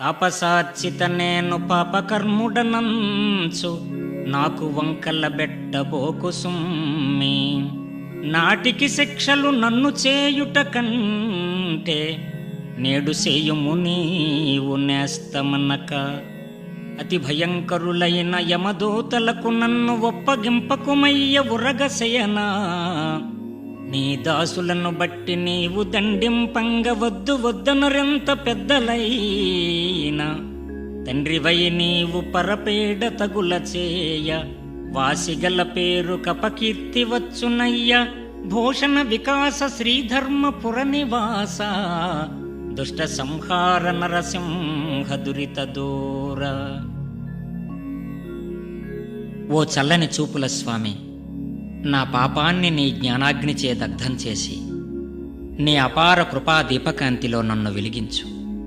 తాపసార్చిత నేను పాపకర్ముడనంచు నాకు వంకల బెట్టబోకు సుమ్మి. నాటికి శిక్షలు నన్ను చేయుట కంటే నేడు చేయుము నీవు నేస్తమనక. అతి భయంకరులైన యమదూతలకు నన్ను ఒప్పగింపకుమయ్య ఉరగశయనా నీ దాసులను బట్టి నీవు దండింపంగ వద్దు వద్దనరెంత పెద్దలైన. తండ్రివై నీవు పరపేడ తగుల చేయ వాసిగల పేరు కపకీర్తి వచ్చునయ్య. భూషణ వికాస శ్రీధర్మపుర నివాస దుష్ట సంహార నరసింహ దురిత దూర. ఓ చల్లని చూపుల స్వామి నా పాపాన్ని నీ జ్ఞానాగ్నిచే దగ్ధం చేసి నీ అపార కృపా దీపకాంతిలో నన్ను వెలిగించు.